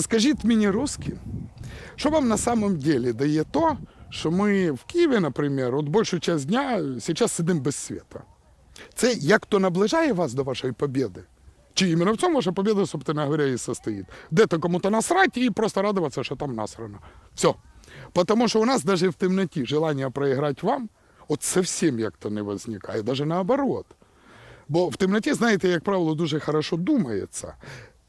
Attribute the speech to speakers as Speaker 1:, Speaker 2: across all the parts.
Speaker 1: Скажіть мені, русські, що вам на самом деле дає то, що ми в Києві, наприклад, от більшу час дня зараз сидимо без світа? Це як то наближає вас до вашої побіди? Чи іменно в цьому ваша побіда, собственно говоря, і состоїть? Де-то кому-то насрать і просто радуватися, що там насрано. Все. Потому що у нас навіть в темноті желання проіграти вам, от совсем як-то не возникає, навіть наоборот. Бо в темноті, знаєте, як правило, дуже хорошо думається.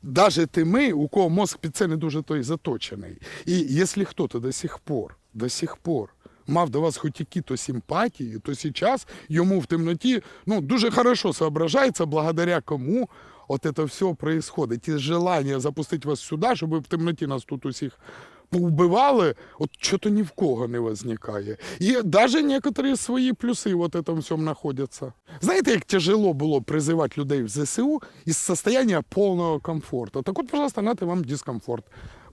Speaker 1: Даже тими, у кого мозг під це не дуже той заточений. І якщо хтось до сих пор, до сих пор мав до вас хоч які-то симпатії, то зараз йому в темноті ну, дуже хорошо соображається, благодаря кому от це все происходит. І желання запустити вас сюди, щоб в темноті нас тут усіх поубивали, от що-то ні в кого не возникає. І навіть некоторі свої плюси в этом всьому знаходяться. Знаєте, як тяжело було призивати людей в ЗСУ із состояния повного комфорту? Так от, пожалуйста, нате вам дискомфорт.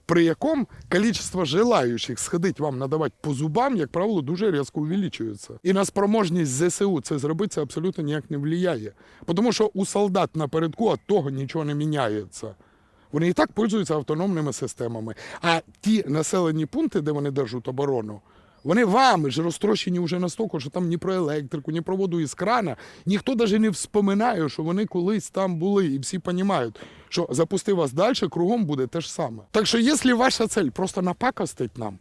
Speaker 1: При якому количество желаючих сходить вам надавати по зубам, як правило, дуже різко увеличується. І на спроможність ЗСУ це зробити це абсолютно ніяк не впливає. Тому що у солдат напередку від того нічого не міняється. Вони і так пользуються автономними системами. А ті населені пункти, де вони держать оборону, вони вами ж розтрощені вже настільки, що там ні про електрику, ні про воду із крана. Ніхто навіть не вспоминає, що вони колись там були. І всі розуміють, що запусти вас далі, кругом буде те ж саме. Так що, якщо ваша цель просто напакостить нам,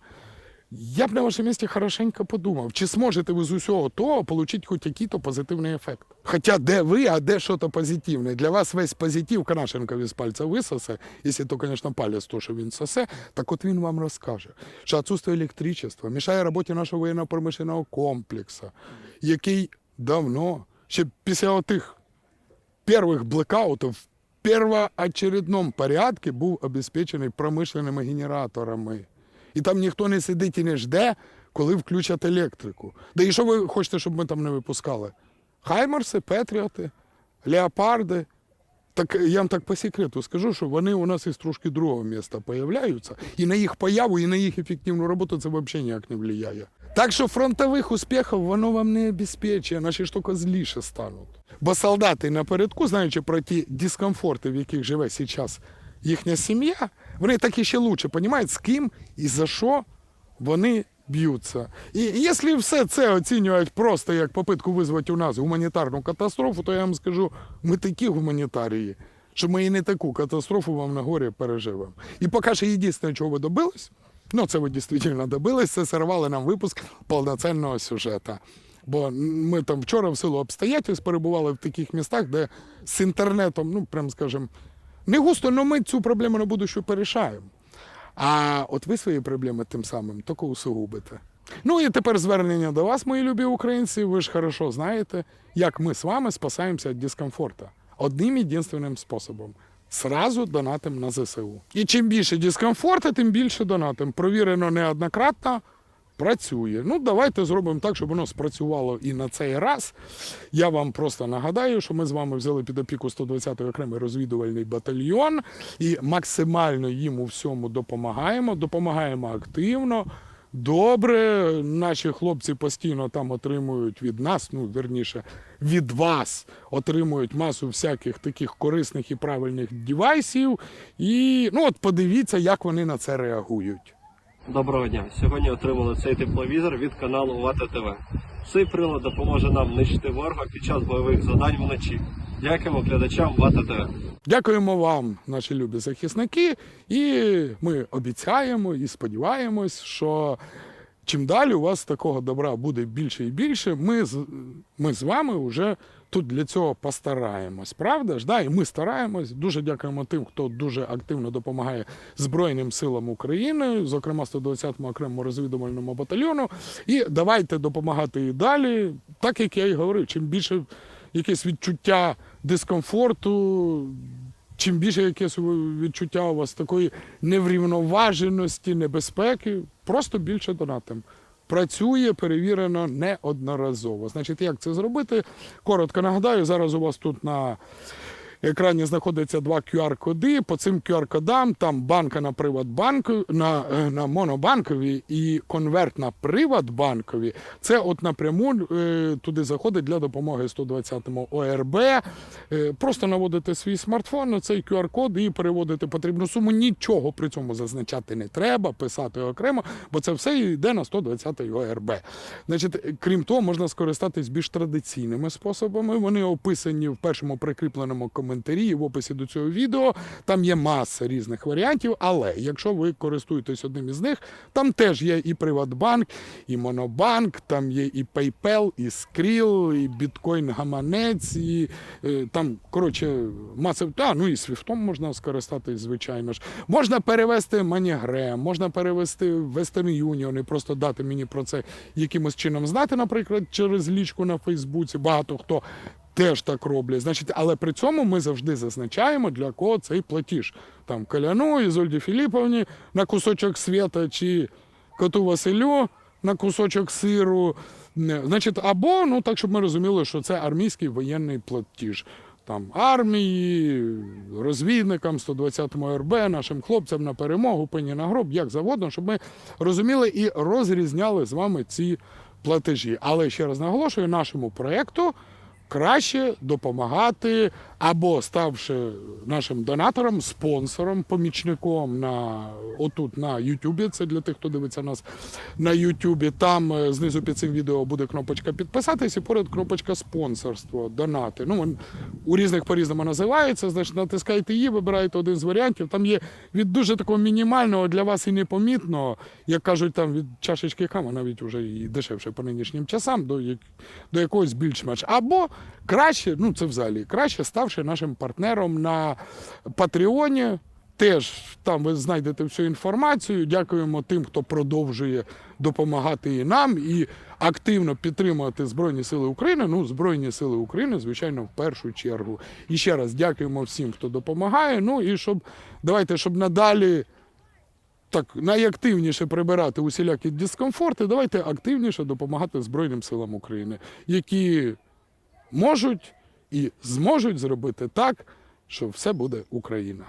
Speaker 1: я б на вашому місці хорошенько подумав, чи зможете ви з усього того отримати хоч якийсь позитивний ефект. Хоча де ви, а де щось позитивне. Для вас весь позитив Канашенкові з пальця висосе, якщо то, звісно, палець то, що він сосе, так от він вам розкаже, що відсутствие електричества мішає роботі нашого воєнно-промишленого комплексу, який давно, ще після тих первых блэкаутов в первоочередному порядку був обезпечений промишленими генераторами. І там ніхто не сидить і не жде, коли включать електрику. Да і що ви хочете, щоб ми там не випускали? Хаймарси, Петріоти, Леопарди. Так я вам так по секрету скажу, що вони у нас із трошки другого міста появляються, і на їх появу, і на їх ефективну роботу це взагалі ніяк не впливає. Так що фронтових успіхів воно вам не обезпечує, наші ж тільки зліше стануть. Бо солдати напередку, знаючи про ті дискомфорти, в яких живе зараз їхня сім'я, вони так іще лучше розуміють, з ким і за що вони б'ються. І якщо все це оцінюють просто як попитку визвати у нас гуманітарну катастрофу, то я вам скажу, ми такі гуманітарії, що ми і не таку катастрофу вам на горі переживемо. І поки що єдине, чого ви добились, ну це ви дійсно добились, це сорвали нам випуск повноцінного сюжету. Бо ми там вчора в силу обстоятельств перебували в таких містах, де з інтернетом, ну прям скажем, не густо, але ми цю проблему на будущу порішаємо. А от ви свої проблеми тим самим тільки усугубите. Ну і тепер звернення до вас, мої любі українці. Ви ж хорошо знаєте, як ми з вами спасаємося від дискомфорту. Одним єдинственним способом. Сразу донатим на ЗСУ. І чим більше дискомфорту, тим більше донатим. Провірено неоднократно, працює. Ну, давайте зробимо так, щоб воно спрацювало і на цей раз. Я вам просто нагадаю, що ми з вами взяли під опіку 120-й окремий розвідувальний батальйон і максимально їм у всьому допомагаємо. Допомагаємо активно. Добре, наші хлопці постійно там отримують від нас, ну верніше, від вас отримують масу всяких таких корисних і правильних девайсів. І ну от подивіться, як вони на це реагують.
Speaker 2: Доброго дня. Сьогодні отримали цей тепловізор від каналу ВАТА ТВ. Цей прилад допоможе нам нищити ворога під час бойових завдань вночі. Дякуємо глядачам ВАТА ТВ.
Speaker 1: Дякуємо вам, наші любі захисники, і ми обіцяємо і сподіваємось, що чим далі у вас такого добра буде більше і більше, ми з, ми з вами вже тут для цього постараємось. Правда ж? Да? І ми стараємось. Дуже дякуємо тим, хто дуже активно допомагає Збройним силам України, зокрема 120-му окремому розвідувальному батальйону. І давайте допомагати і далі. Так як я і говорив, чим більше якесь відчуття дискомфорту, чим більше якесь відчуття у вас такої неврівноваженості, небезпеки, просто більше донатим. Працює перевірено неодноразово. Значить, як це зробити? Коротко нагадаю, зараз у вас тут на екрані знаходиться два QR-коди. По цим QR-кодам там банка на Приватбанку, на, е, на Монобанкові і конверт на Приватбанкові. Це от напряму е, туди заходить для допомоги 120-му ОРБ. Е, просто наводите свій смартфон на цей QR-код і переводите потрібну суму. Нічого при цьому зазначати не треба, писати окремо, бо це все йде на 120-й ОРБ. Значить, крім того, можна скористатись більш традиційними способами. Вони описані в першому прикріпленому коментарі і в описі до цього відео. Там є маса різних варіантів, але якщо ви користуєтесь одним із них, там теж є і Приватбанк, і Монобанк, там є і PayPal, і Skrill, і біткоін гаманець, і е, там, коротше, маса. Та, ну і Свіфтом можна скористатись, звичайно ж. Можна перевести MoneyGram, можна перевести Western Union і просто дати мені про це якимось чином знати, наприклад, через лічку на Фейсбуці. Багато хто теж так роблять. Значить, але при цьому ми завжди зазначаємо, для кого цей платіж. Там Каляну, Ізольді Філіповні на кусочок світа чи коту Василю на кусочок сиру. Значить, або ну так, щоб ми розуміли, що це армійський воєнний платіж. Там армії, розвідникам, 120-му РБ, нашим хлопцям на перемогу, пені на гроб, як завгодно, щоб ми розуміли і розрізняли з вами ці платежі. Але ще раз наголошую, нашому проєкту краще допомагати або ставши нашим донатором, спонсором, помічником на отут на Ютубі. Це для тих, хто дивиться нас на Ютубі. Там е, знизу під цим відео буде кнопочка підписатись і поряд кнопочка спонсорство, донати. Ну у різних по-різному називається. Значить, натискаєте її, вибираєте один з варіантів. Там є від дуже такого мінімального для вас і непомітного, як кажуть, там від чашечки кава, навіть вже і дешевше по нинішнім часам, до, до якогось більш-менш. Або краще, ну це взагалі краще, ставши нашим партнером на Патреоні. Теж там ви знайдете всю інформацію. Дякуємо тим, хто продовжує допомагати і нам, і активно підтримувати Збройні Сили України. Ну, Збройні Сили України, звичайно, в першу чергу. І ще раз дякуємо всім, хто допомагає. Ну і щоб давайте, щоб надалі так найактивніше прибирати усілякі дискомфорти, давайте активніше допомагати Збройним силам України, які можуть і зможуть зробити так, що все буде Україна.